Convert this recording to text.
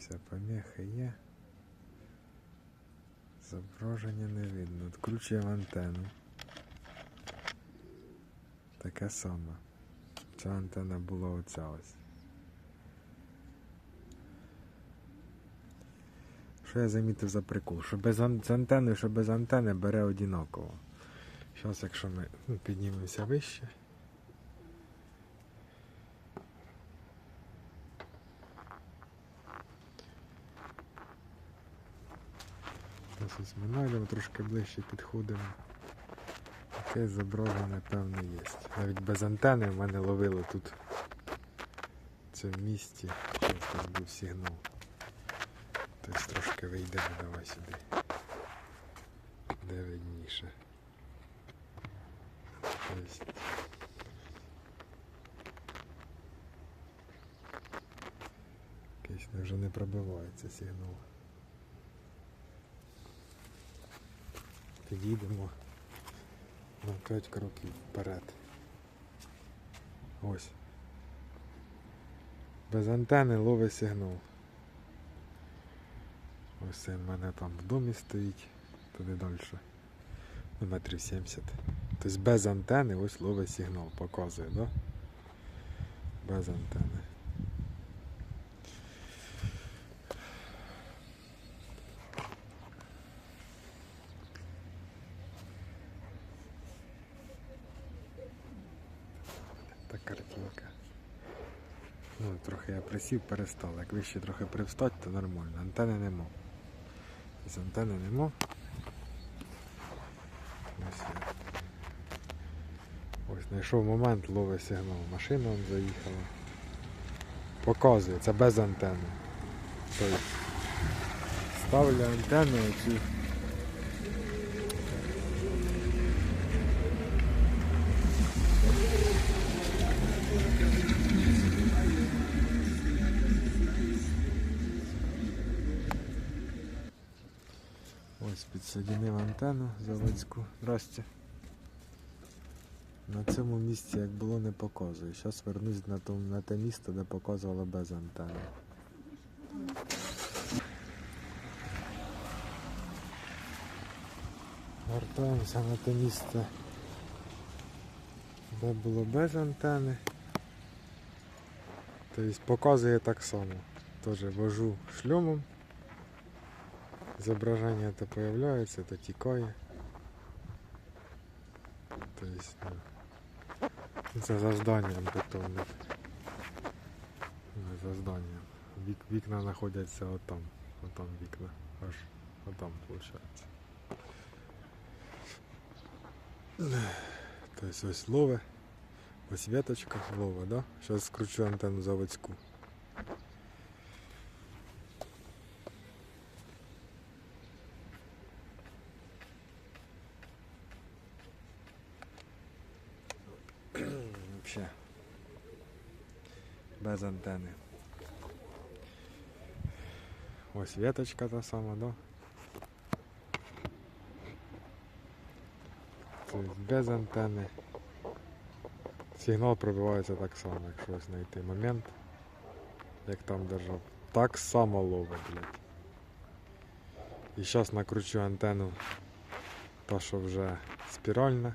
Дивимося, поміхи є. Зображення не видно. Відкручуємо антенну. Таке саме. Ця антенна була оця ось. Що я замітив за прикол? Що без ан- з антенною, що без антени бере одинаково. Зараз, якщо ми ну, піднімемося вище. Ось ось ми трошки ближче підходимо. Якесь зображення, певне, є. Навіть без антени в мене ловило тут. В місті. Зараз там був сигнал. Тобто трошки вийдемо, давай сюди. Де видніше. Тобто. Якийсь вже не пробивається сигнал. Підійдемо на 5 кроків вперед. Ось. Без антени ловить сигнал. Ось це в мене там в домі стоїть, туди далі. Ну, метрів 70. Тобто без антени ось ловить сигнал, показує, да? Без антени. Та картинка. Ну, трохи я присів, перестав. Як вище трохи привстать, то нормально. Антени нема. З антени нема. Ось. Ось знайшов момент, ловить сигнал. Машина вон заїхала. Показує, це без антени. Тобто ставлю антенну оцю. Ось підсоединив антенну заводську. Здрасте. На цьому місці як було не показує. Зараз вернусь на, тому, на те місце, де показувало без антени. Вертаємося на те місце, де було без антени. Тобто показує так само. Теж вожу шльомом. Зображення то появляється, то тікає. Тобто, ну, це за зданням бетонним. Не за зданням. Вік, вікна знаходяться отам. Отам вікна. Аж отам виходить. Тобто ось лове. Ось веточка лова, да? Зараз скручу антенну заводську. Вообще. Без антени. Ось веточка та сама, да? Тобто без антени. Сигнал пробивається так само, якщо ось знайти момент, як там держав. Так само ловить, блядь. І зараз накручу антенну, та що вже спіральна.